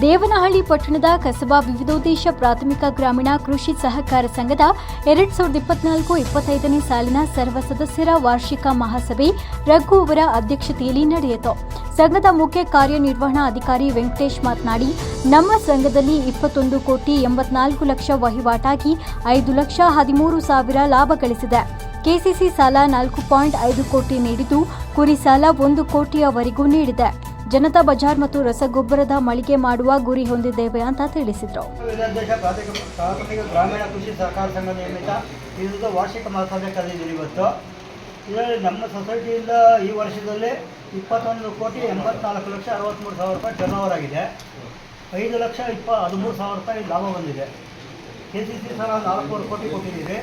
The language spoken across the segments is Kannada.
ದೇವನಹಳ್ಳಿ ಪಟ್ಟಣದ ಕಸಬಾ ವಿವಿಧೋದ್ದೇಶ ಪ್ರಾಥಮಿಕ ಗ್ರಾಮೀಣ ಕೃಷಿ ಸಹಕಾರ ಸಂಘದ ಎರಡ್ ಸಾವಿರದ ಇಪ್ಪತ್ನಾಲ್ಕು ಇಪ್ಪತ್ತೈದನೇ ಸಾಲಿನ ಸರ್ವ ಸದಸ್ಯರ ವಾರ್ಷಿಕ ಮಹಾಸಭೆ ರಘು ಅವರ ಅಧ್ಯಕ್ಷತೆಯಲ್ಲಿ ನಡೆಯಿತು. ಸಂಘದ ಮುಖ್ಯ ಕಾರ್ಯನಿರ್ವಹಣಾ ಅಧಿಕಾರಿ ವೆಂಕಟೇಶ್ ಮಾತನಾಡಿ, ನಮ್ಮ ಸಂಘದಲ್ಲಿ ಇಪ್ಪತ್ತೊಂದು ಕೋಟಿ ಎಂಬತ್ನಾಲ್ಕು ಲಕ್ಷ ವಹಿವಾಟಾಗಿ ಐದು ಲಕ್ಷ ಹದಿಮೂರು ಸಾವಿರ ಲಾಭ ಗಳಿಸಿದೆ. ಕೆಸಿಸಿ ಸಾಲ ನಾಲ್ಕು ಪಾಯಿಂಟ್ ಐದು ಕೋಟಿ ನೀಡಿದ್ದು, ಕುರಿ ಸಾಲ ಒಂದು ಕೋಟಿಯವರೆಗೂ ನೀಡಿದೆ. ಜನತಾ ಬಜಾರ್ ಮತ್ತು ರಸಗೊಬ್ಬರದ ಮಳಿಗೆ ಮಾಡುವ ಗುರಿ ಹೊಂದಿದ್ದೇವೆ ಅಂತ ತಿಳಿಸಿದರು. ಗ್ರಾಮೀಣ ಕೃಷಿ ವಾರ್ಷಿಕ ಇವತ್ತು. ಇದರಲ್ಲಿ ನಮ್ಮ ಸೊಸೈಟಿಯಿಂದ ಈ ವರ್ಷದಲ್ಲಿ ಇಪ್ಪತ್ತೊಂದು ಕೋಟಿ ಎಂಬತ್ನಾಲ್ಕು ಲಕ್ಷ ಅರವತ್ತ್ಮೂರು ಸಾವಿರ ರೂಪಾಯಿ ಟರ್ನ್ ಓವರ್ ಆಗಿದೆ. ಐದು ಲಕ್ಷ ಇಪ್ಪ ಹದಿಮೂರು ಸಾವಿರ ರೂಪಾಯಿ ಲಾಭ ಬಂದಿದೆ. ಕೆ ಸಿ ಸಿ ಸಲ ನಾಲ್ಕೂವರೆ ಕೋಟಿ ಕೊಟ್ಟಿದ್ದೀರಿ.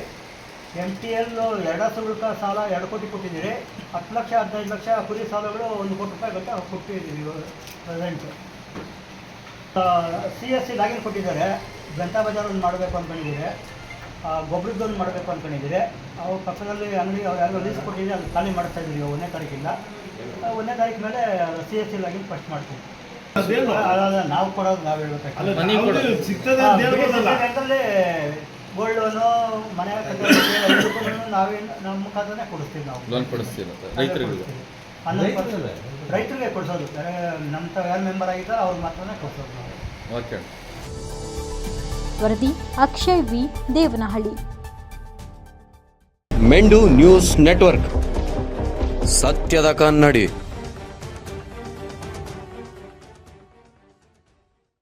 ಎಂ ಟಿ ಎಲ್ ಎರಡು ರೂಪಾಯಿ ಸಾಲ ಎರಡು ಕೋಟಿ ಕೊಟ್ಟಿದ್ದೀರಿ. ಹತ್ತು ಲಕ್ಷ ಹದಿನೈದು ಲಕ್ಷ ಕುರಿ ಸಾಲಗಳು ಒಂದು ಕೋಟಿ ರೂಪಾಯಿ ಗಂಟ ಕೊಟ್ಟಿದ್ದೀವಿ present C S C login ಕೊಟ್ಟಿದ್ದಾರೆ. ಜನತಾ ಬಜಾರ್ ಒಂದು ಮಾಡಬೇಕು ಅಂದ್ಕೊಂಡಿದ್ದೀರಿ ಗೊಬ್ಬರದ್ದೊಂದು ಮಾಡಬೇಕು ಅಂದ್ಕೊಂಡಿದ್ದೀರಿ ಅವ್ರ ಪಕ್ಕದಲ್ಲಿ ಅಂಗಡಿ ಅವ್ರು ಯಾರೋ ಲೀಸ್ ಕೊಟ್ಟಿದ್ದೀರಿ ಅದು ಖಾಲಿ ಮಾಡ್ತಾ ಇದ್ದೀವಿ ಒಂದನೇ ತಾರೀಕಿಂದ. ಒಂದನೇ ತಾರೀಕು ಮೇಲೆ C S C login first ಮಾಡ್ತೀವಿ. ನಾವು ಕೊಡೋದು ನಾವು ಹೇಳ್ಬೇಕಾಗಿ ಹೇಳ್ಬೇಕು. ಸಿಗ್ತದೆ ಗೋಲ್ಡ್ ಲೋನು ಎಲ್ಲದಕ್ಕೂ ನಮ್ಮ ಮುಖಾಂತರನೇ ಕೊಡಿಸ್ತೀವಿ ನಾವು. ಲೋನ್ ಕೊಡಿಸ್ತೀರ ರೈತರಿಗೆ. ಹನ್ನೊಂದು ಪರ್ಸೆಂಟ್. ರೈತರಿಗೆ ಕೊಡಿಸೋದು. ನಮ್ಮ ತ ಯಾರು ಮೆಂಬರ್ ಆಗಿದ್ದಾರೆ ಅವ್ರಿಗೆ ಮಾತ್ರನೇ ಕೊಡಿಸೋದು ನಾವು. ಓಕೆ ವರದಿ ಅಕ್ಷಯ್ ವಿ. ದೇವನಹಳ್ಳಿ. ಮೆಂಡು ನ್ಯೂಸ್ ನೆಟ್ವರ್ಕ್. ಸತ್ಯದ ಕನ್ನಡಿ.